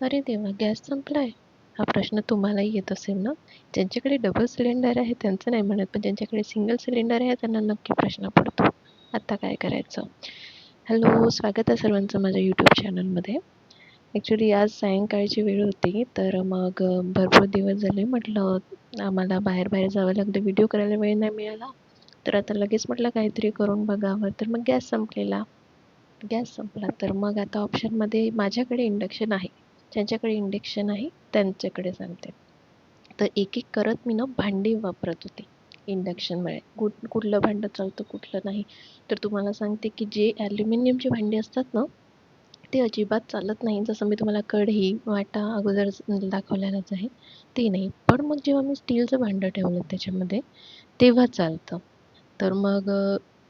अरे देवा गॅस संपला आहे हा प्रश्न तुम्हालाही येत असेल ना? ज्यांच्याकडे डबल सिलेंडर आहे त्यांचं नाही म्हणत पण ज्यांच्याकडे सिंगल सिलेंडर आहे त्यांना नक्की प्रश्न पडतो. आत्ता काय करायचं? हॅलो स्वागत आहे सर्वांचं माझ्या यूट्यूब चॅनलमध्ये ॲक्च्युली आज सायंकाळची वेळ होती तर मग भरपूर दिवस झाले म्हटलं आम्हाला बाहेर बाहेर जावं लागलं व्हिडिओ करायला वेळ नाही मिळाला. तर आता लगेच म्हटलं काहीतरी करून बघावं. तर मग गॅस संपलेला. गॅस संपला तर मग आता ऑप्शनमध्ये माझ्याकडे इंडक्शन आहे. ज्यांच्याकडे इंडक्शन आहे त्यांच्याकडे सांगते तर एक एक करत मी ना भांडी वापरत होते इंडक्शनमुळे कुठ कुठलं भांडं चालतं कुठलं नाही. तर तुम्हाला सांगते की जे ॲल्युमिनियमची भांडी असतात ना ते अजिबात चालत नाही. जसं मी तुम्हाला कढई वाटा अगोदर दाखवलेलंच आहे ते नाही. पण मग जेव्हा मी स्टीलचं भांडं ठेवलं त्याच्यामध्ये तेव्हा चालतं. तर मग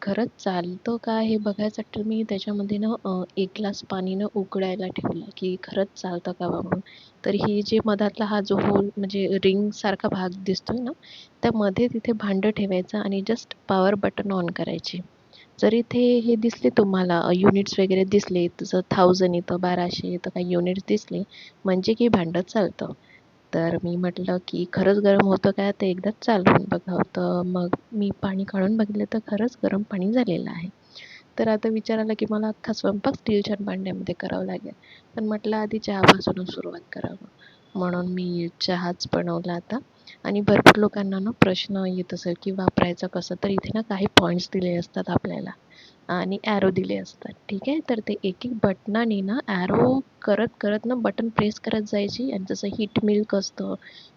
खरंच चालतं का हे बघायसाठी मी त्याच्यामध्ये ना एक ग्लास पाणी ना उकळायला ठेवलं की खरंच चालतं का बा म्हणून. तर ही जे मधातला हा जो होल म्हणजे रिंगसारखा भाग दिसतोय ना त्यामध्ये तिथे भांडं ठेवायचं आणि जस्ट पॉवर बटन ऑन करायची. जर इथे हे दिसले तुम्हाला युनिट्स वगैरे दिसले जसं थाउजंड येतं बाराशे येतं काही युनिट्स दिसले म्हणजे की भांडं चालतं. तर मी म्हटलं की खरंच गरम होतं काय? ते एकदाच चालवून बघावं तर मग मी पाणी काढून बघितलं तर खरंच गरम पाणी झालेलं आहे. तर आता विचार आला की मला अख्खा स्वयंपाक स्टीलच्या भांड्यामध्ये करावं लागेल. पण म्हटलं आधी चहापासूनच सुरुवात करावं. म्हणून मी चहाच बनवला आता. आणि भरपूर लोकांना ना प्रश्न येत असेल की वापरायचं कसं? तर इथे ना काही पॉईंट्स दिले असतात आपल्याला. आणि ॲरो दिले असतात. ठीक आहे? तर ते एक एक बटनाने ना ॲरो करत करत ना बटन प्रेस करत जायची आणि जसं हीट मिल्क असतं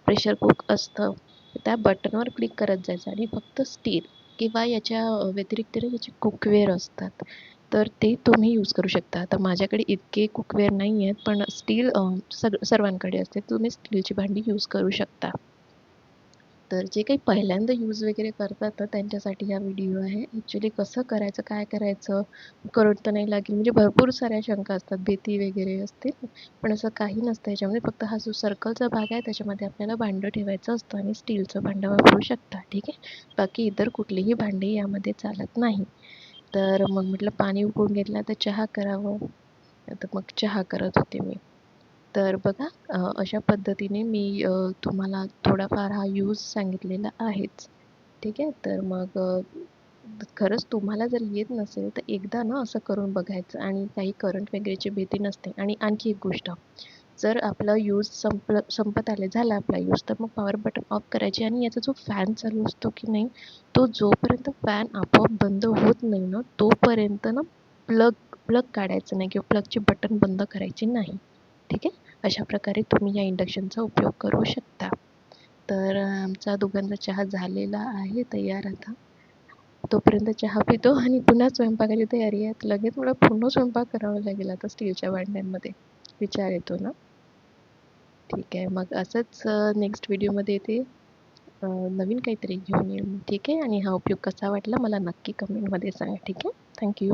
प्रेशर कुक असतं त्या बटनवर क्लिक करत जायचं. आणि फक्त स्टील किंवा याच्या व्यतिरिक्त याचे कुकवेअर असतात. तर ते तुम्ही यूज करू शकता. आता माझ्याकडे इतके कुकवेअर नाही आहेत पण स्टील सग सर्वांकडे असते. तुम्ही स्टीलची भांडी यूज करू शकता. तर जे काही पहिल्यांदा यूज वगैरे करतात तर त्यांच्यासाठी हा व्हिडिओ आहे. ॲक्च्युली कसं करायचं काय करायचं? करंट तर नाही लागेल. म्हणजे भरपूर साऱ्या शंका असतात. भीती वगैरे असते. पण असं काही नसतं याच्यामध्ये. फक्त हा जो सर्कलचा भाग आहे त्याच्यामध्ये आपल्याला भांडं ठेवायचं असतं आणि स्टीलचं भांडं वापरू शकता. ठीक आहे? बाकी इतर कुठलीही भांडी यामध्ये चालत नाही. तर मग म्हटलं पाणी उकळून घेतलं तर चहा करावं. तर मग चहा करत होते मी. तर बघा अशा पद्धतीने मी तुम्हाला थोडाफार हा यूज सांगितलेला आहेच. ठीक आहे? तर मग खरंच तुम्हाला जर येत नसेल तर एकदा ना असं करून बघायचं आणि काही करंट वगैरेची भीती नसते. आणि आणखी एक गोष्ट जर आपला यूज संपलं संपत आले झाला आपला यूज तर मग पॉवर बटन ऑफ करायची आणि याचा जो फॅन चालू असतो की नाही तो जोपर्यंत फॅन आपोआप बंद होत नाही ना तोपर्यंत ना प्लग प्लग काढायचं नाही किंवा प्लगचे बटन बंद करायचे नाही. ठीक आहे? अशा प्रकारे तुम्ही या इंडक्शनचा उपयोग करू शकता. तर आमचा दोघांचा चहा झालेला आहे तयार आता. तोपर्यंत चहा पितो आणि पुन्हा स्वयंपाकाची तयारी आहे. लगेच मला पुन्हा स्वयंपाक करावा लागेल आता स्टीलच्या भांड्यांमध्ये. विचार येतो ना? ठीक आहे मग असंच नेक्स्ट व्हिडिओमध्ये येते नवीन काहीतरी घेऊन येईल ठीक आहे? आणि हा उपयोग कसा वाटला मला नक्की कमेंटमध्ये सांगा. ठीक आहे? थँक्यू